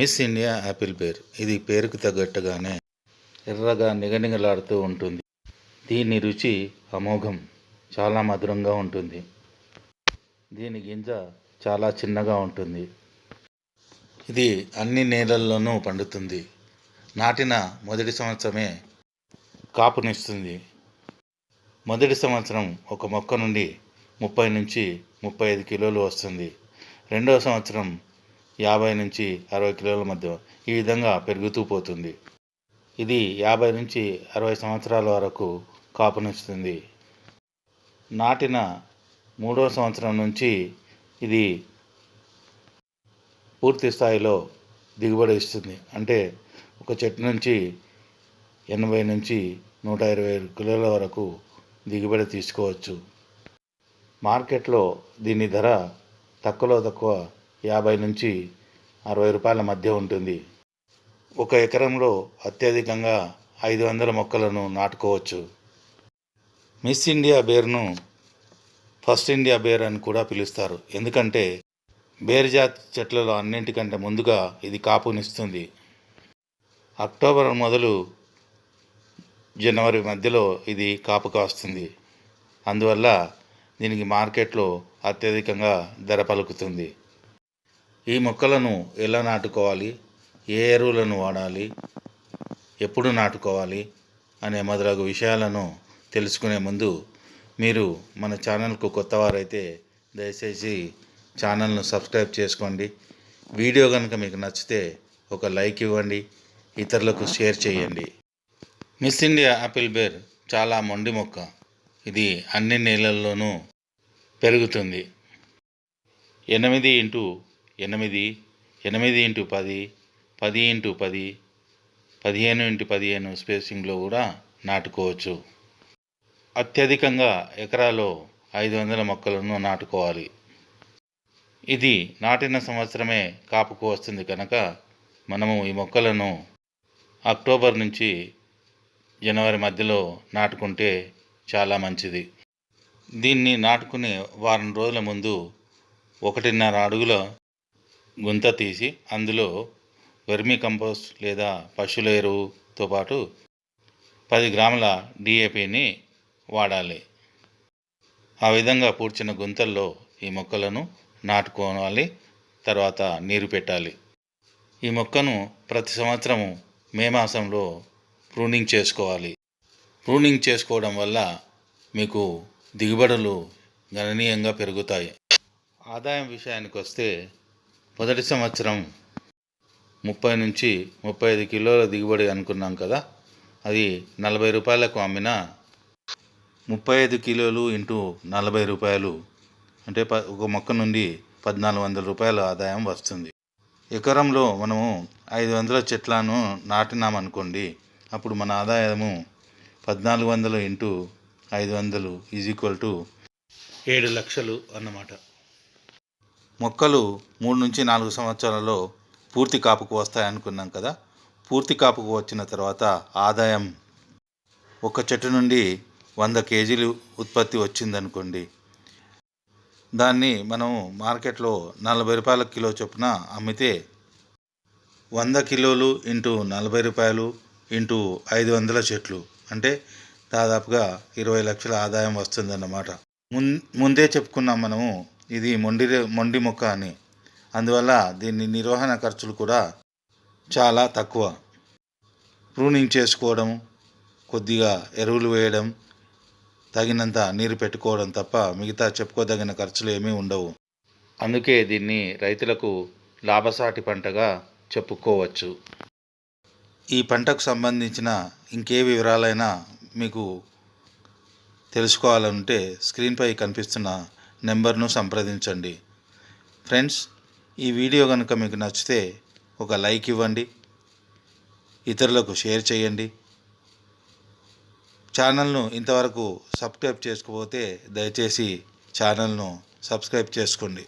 Miss India Apple పేర్. ఇది పేరుకు తగ్గట్టుగానే ఎర్రగా నిగనిగలాడుతూ ఉంటుంది. దీని రుచి అమోఘం చాలా మధురంగా ఉంటుంది. దీని గింజ చాలా చిన్నగా ఉంటుంది. ఇది అన్ని నేలల్లోనూ పండుతుంది. నాటిన మొదటి సంవత్సరమే కాపునిస్తుంది. మొదటి సంవత్సరం ఒక మొక్క నుండి ముప్పై నుంచి ముప్పై ఐదు కిలోలు వస్తుంది. రెండవ సంవత్సరం యాభై నుంచి అరవై కిలోల మధ్య ఈ విధంగా పెరుగుతూ పోతుంది. ఇది యాభై నుంచి అరవై సంవత్సరాల వరకు కాపునిస్తుంది. నాటిన మూడవ సంవత్సరం నుంచి ఇది పూర్తి స్థాయిలో దిగుబడి ఇస్తుంది. అంటే ఒక చెట్టు నుంచి ఎనభై నుంచి నూట ఇరవై కిలోల వరకు దిగుబడి తీసుకోవచ్చు. మార్కెట్లో దీని ధర తక్కువలో తక్కువ యాభై నుంచి అరవై రూపాయల మధ్య ఉంటుంది. ఒక ఎకరంలో అత్యధికంగా ఐదు వందల మొక్కలను నాటుకోవచ్చు. మిస్ ఇండియా బేర్ను ఫస్ట్ ఇండియా బేర్ అని కూడా పిలుస్తారు. ఎందుకంటే బేర్ జాతి చెట్లలో అన్నింటికంటే ముందుగా ఇది కాపునిస్తుంది. అక్టోబర్ మొదలు జనవరి మధ్యలో ఇది కాపు కాస్తుంది. అందువల్ల దీనికి మార్కెట్లో అత్యధికంగా ధర పలుకుతుంది. ఈ మొక్కలను ఎలా నాటుకోవాలి? ఏ ఎరువులను వాడాలి? ఎప్పుడు నాటుకోవాలి? అనే మొదలగు విషయాలను తెలుసుకునే ముందు మీరు మన ఛానల్కు కొత్తవారైతే దయచేసి ఛానల్ను సబ్స్క్రైబ్ చేసుకోండి. వీడియో కనుక మీకు నచ్చితే ఒక లైక్ ఇవ్వండి. ఇతరులకు షేర్ చేయండి. మిస్ ఇండియా ఆపిల్ బేర్ చాలా మొండి మొక్క. ఇది అన్ని నేలల్లోనూ పెరుగుతుంది. ఎనిమిది ఇంటూ ఎనిమిది ఎనిమిది ఇంటూ పది పది ఇంటూ పది పదిహేను ఇంటూ పదిహేను స్పేసింగ్లో కూడా నాటుకోవచ్చు. అత్యధికంగా ఎకరాలో ఐదు వందల మొక్కలను నాటుకోవాలి. ఇది నాటిన సంవత్సరమే కాపుకు వస్తుంది కనుక మనము ఈ మొక్కలను అక్టోబర్ నుంచి జనవరి మధ్యలో నాటుకుంటే చాలా మంచిది. దీన్ని నాటుకునే వారం రోజుల ముందు ఒకటిన్నర అడుగుల గుంత తీసి అందులో వెర్మీ కంపోస్ట్ లేదా పశువుల ఎరువుతో పాటు పది గ్రాముల డిఏపిని వాడాలి. ఆ విధంగా పూడ్చిన గుంతల్లో ఈ మొక్కలను నాటుకోవాలి తర్వాత నీరు పెట్టాలి. ఈ మొక్కను ప్రతి సంవత్సరము మే మాసంలో ప్రూనింగ్ చేసుకోవాలి. ప్రూనింగ్ చేసుకోవడం వల్ల మీకు దిగుబడులు గణనీయంగా పెరుగుతాయి. ఆదాయం విషయానికి వస్తే మొదటి సంవత్సరం ముప్పై నుంచి ముప్పై ఐదు కిలోల దిగుబడి అనుకున్నాం కదా అది నలభై రూపాయలకు అమ్మిన ముప్పై ఐదు కిలోలు ఇంటూ నలభై రూపాయలు అంటే ప ఒక మొక్క నుండి పద్నాలుగు వందల రూపాయల ఆదాయం వస్తుంది. ఎకరంలో మనము ఐదు వందల చెట్లను నాటినామనుకోండి అప్పుడు మన ఆదాయము పద్నాలుగు వందలు ఇంటూ ఐదు వందలు ఈజ్ ఈక్వల్ టు ఏడు లక్షలు అన్నమాట. మొక్కలు మూడు నుంచి నాలుగు సంవత్సరాలలో పూర్తి కాపుకు వస్తాయనుకున్నాం కదా. పూర్తి కాపుకు వచ్చిన తర్వాత ఆదాయం ఒక చెట్టు నుండి వంద కేజీలు ఉత్పత్తి వచ్చిందనుకోండి. దాన్ని మనం మార్కెట్లో నలభై రూపాయల కిలో చొప్పున అమ్మితే వంద కిలోలు ఇంటూ నలభై రూపాయలు ఇంటూ ఐదు వందల చెట్లు అంటే దాదాపుగా ఇరవై లక్షల ఆదాయం వస్తుందన్నమాట. ముందే చెప్పుకున్నాం మనము ఇది మొండి మొండి మొక్క అని. అందువల్ల దీని నిర్వహణ ఖర్చులు కూడా చాలా తక్కువ. ప్రూనింగ్ చేసుకోవడం కొద్దిగా ఎరువులు వేయడం తగినంత నీరు పెట్టుకోవడం తప్ప మిగతా చెప్పుకోదగిన ఖర్చులు ఏమీ ఉండవు. అందుకే దీన్ని రైతులకు లాభసాటి పంటగా చెప్పుకోవచ్చు. ఈ పంటకు సంబంధించిన ఇంకే వివరాలైనా మీకు తెలుసుకోవాలంటే స్క్రీన్పై కనిపిస్తున్న నెంబర్ను సంప్రదించండి. ఫ్రెండ్స్ ఈ వీడియో కనుక మీకు నచ్చితే ఒక లైక్ ఇవ్వండి. ఇతరులకు షేర్ చేయండి. ఛానల్ను ఇంతవరకు సబ్స్క్రైబ్ చేసుకోకపోతే దయచేసి ఛానల్ను సబ్స్క్రైబ్ చేసుకోండి.